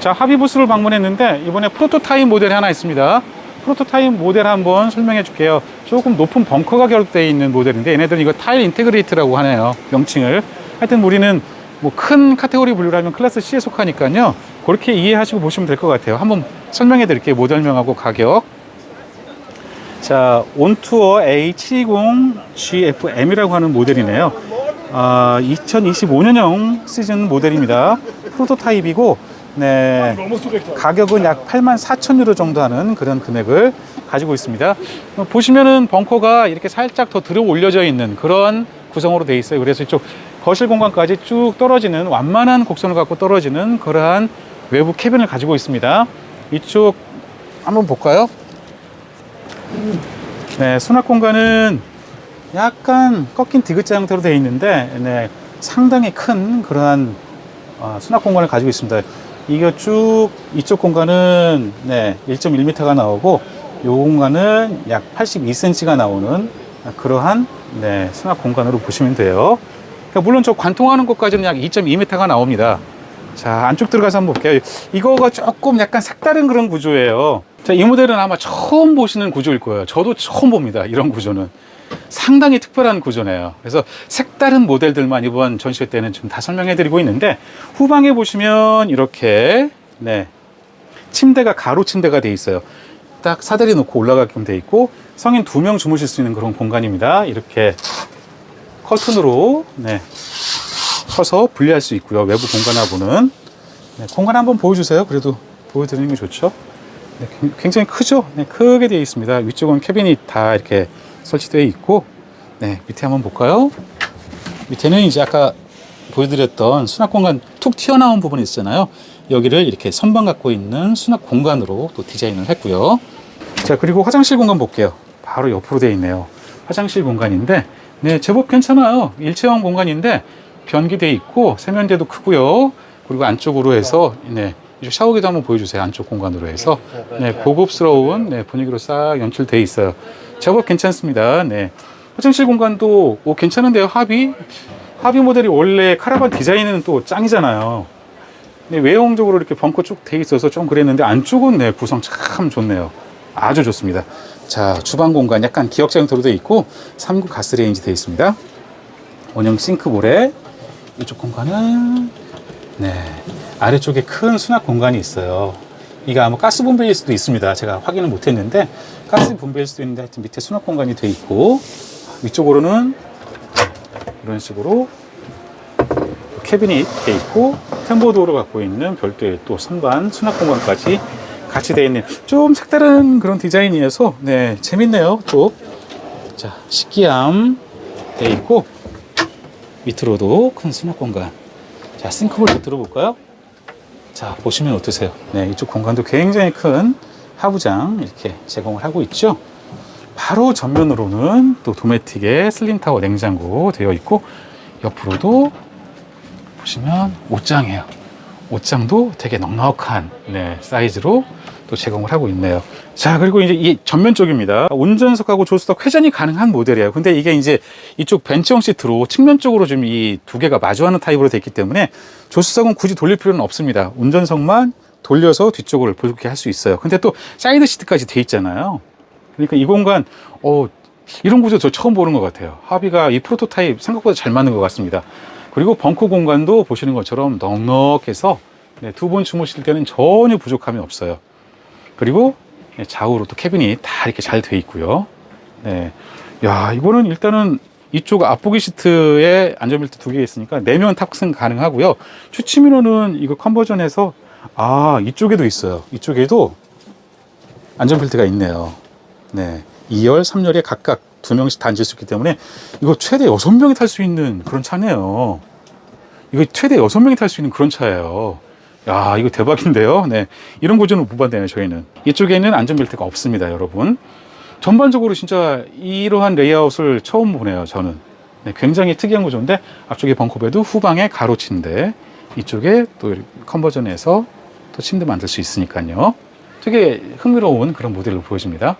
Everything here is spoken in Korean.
자, 하비부스를 방문했는데 이번에 프로토타입 모델이 하나 있습니다. 프로토타입 모델 한번 설명해 줄게요. 조금 높은 벙커가 결합되어 있는 모델인데 얘네들은 이거 타일 인테그레이트라고 하네요. 명칭을. 하여튼 우리는 뭐 큰 카테고리 분류라면 클래스 C에 속하니까요. 그렇게 이해하시고 보시면 될 것 같아요. 한번 설명해 드릴게요. 모델명하고 가격. 자, 온투어 A720GFM이라고 하는 모델이네요. 아, 2025년형 시즌 모델입니다. 프로토타입이고, 네. 가격은 약 8만 4천 유로 정도 하는 그런 금액을 가지고 있습니다. 어, 보시면은 벙커가 이렇게 살짝 더 들어 올려져 있는 그런 구성으로 되어 있어요. 그래서 이쪽 거실 공간까지 쭉 떨어지는 완만한 곡선을 갖고 떨어지는 그러한 외부 캐빈을 가지고 있습니다. 이쪽 한번 볼까요? 네, 수납 공간은 약간 꺾인 디귿자 형태로 되어 있는데 네, 상당히 큰 그러한 어, 수납 공간을 가지고 있습니다. 이게 쭉 이쪽 공간은 네, 1.1m가 나오고 이 공간은 약 82cm가 나오는 그러한 네, 수납 공간으로 보시면 돼요. 그러니까 물론 저 관통하는 것까지는 약 2.2m가 나옵니다. 자, 안쪽 들어가서 한번 볼게요. 이거가 조금 약간 색다른 그런 구조예요. 자, 이 모델은 아마 처음 보시는 구조일 거예요. 저도 처음 봅니다. 이런 구조는. 상당히 특별한 구조네요. 그래서 색다른 모델들만 이번 전시회 때는 좀 다 설명해 드리고 있는데 후방에 보시면 이렇게 네. 침대가 가로 침대가 돼 있어요. 딱 사다리 놓고 올라가게끔 돼 있고 성인 두 명 주무실 수 있는 그런 공간입니다. 이렇게 커튼으로 네. 커서 분리할 수 있고요. 외부 공간하고는 네, 공간 한번 보여주세요. 그래도 보여드리는 게 좋죠. 네, 굉- 굉장히 크죠. 네, 크게 되어 있습니다. 위쪽은 캐빈이 다 이렇게 설치되어 있고, 네, 밑에 한번 볼까요? 밑에는 이제 아까 보여드렸던 수납 공간 툭 튀어나온 부분이 있잖아요. 여기를 이렇게 선반 갖고 있는 수납 공간으로 또 디자인을 했고요. 자, 그리고 화장실 공간 볼게요. 바로 옆으로 되어 있네요. 화장실 공간인데, 네, 제법 괜찮아요. 일체형 공간인데, 변기돼 있고, 세면대도 크고요. 그리고 안쪽으로 해서, 네, 이쪽 샤워기도 한번 보여주세요. 안쪽 공간으로 해서. 네, 고급스러운 네, 분위기로 싹 연출돼 있어요. 제법 괜찮습니다. 네. 화장실 공간도 오, 괜찮은데요. 합의? 합의 모델이 원래 카라반 디자인은 또 짱이잖아요. 네, 외형적으로 이렇게 벙커 쭉 돼 있어서 좀 그랬는데 안쪽은 네, 구성 참 좋네요. 아주 좋습니다. 자, 주방 공간 약간 기역자 형태로 되어 있고 3구 가스레인지 되어 있습니다. 원형 싱크볼에 이쪽 공간은 네, 아래쪽에 큰 수납 공간이 있어요. 이게 아마 가스 분배일 수도 있습니다. 제가 확인을 못 했는데 가스 분배일 수도 있는데 하여튼 밑에 수납 공간이 되어 있고 위쪽으로는 이런 식으로 캐비닛 돼 있고 템보도를 갖고 있는 별도의 또 선반 수납 공간까지 같이 되어 있는 좀 색다른 그런 디자인이어서 네 재밌네요 또자 식기암 돼 있고 밑으로도 큰 수납 공간 자 싱크볼도 들어볼까요 자 보시면 어떠세요 네 이쪽 공간도 굉장히 큰 하부장 이렇게 제공을 하고 있죠 바로 전면으로는 또 도메틱의 슬림 타워 냉장고 되어 있고 옆으로도 보시면 옷장이에요. 옷장도 되게 넉넉한 네, 사이즈로 또 제공을 하고 있네요. 자, 그리고 이제 이 전면 쪽입니다. 운전석하고 조수석 회전이 가능한 모델이에요. 근데 이게 이제 이쪽 벤치형 시트로 측면 쪽으로 좀 이 두 개가 마주하는 타입으로 되어 있기 때문에 조수석은 굳이 돌릴 필요는 없습니다. 운전석만 돌려서 뒤쪽으로 보게 할 수 있어요. 근데 또 사이드 시트까지 돼 있잖아요. 그러니까 이 공간, 어, 이런 구조 저 처음 보는 것 같아요. 합의가 이 프로토타입 생각보다 잘 맞는 것 같습니다. 그리고 벙커 공간도 보시는 것처럼 넉넉해서 네, 두분 주무실 때는 전혀 부족함이 없어요. 그리고 네, 좌우로 또 캐빈이 다 이렇게 잘 돼 있고요. 네. 야, 이거는 일단은 이쪽 앞보기 시트에 안전벨트 두 개 있으니까 내면 탑승 가능하고요. 추치미로는 이거 컨버전해서 아, 이쪽에도 있어요. 이쪽에도 안전벨트가 있네요. 네. 2열, 3열에 각각 두 명씩 다 앉을 수 있기 때문에 이거 최대 6명이 탈 수 있는 그런 차네요. 이거 최대 6명이 탈 수 있는 그런 차예요. 야, 이거 대박인데요. 네. 이런 구조는 못 봤네요, 저희는. 이쪽에는 안전벨트가 없습니다, 여러분. 전반적으로 진짜 이러한 레이아웃을 처음 보네요, 저는. 네, 굉장히 특이한 구조인데 앞쪽에 벙커베드, 후방에 가로 침대, 이쪽에 또 이렇게 컨버전해서 또 침대 만들 수 있으니까요. 되게 흥미로운 그런 모델로 보여집니다.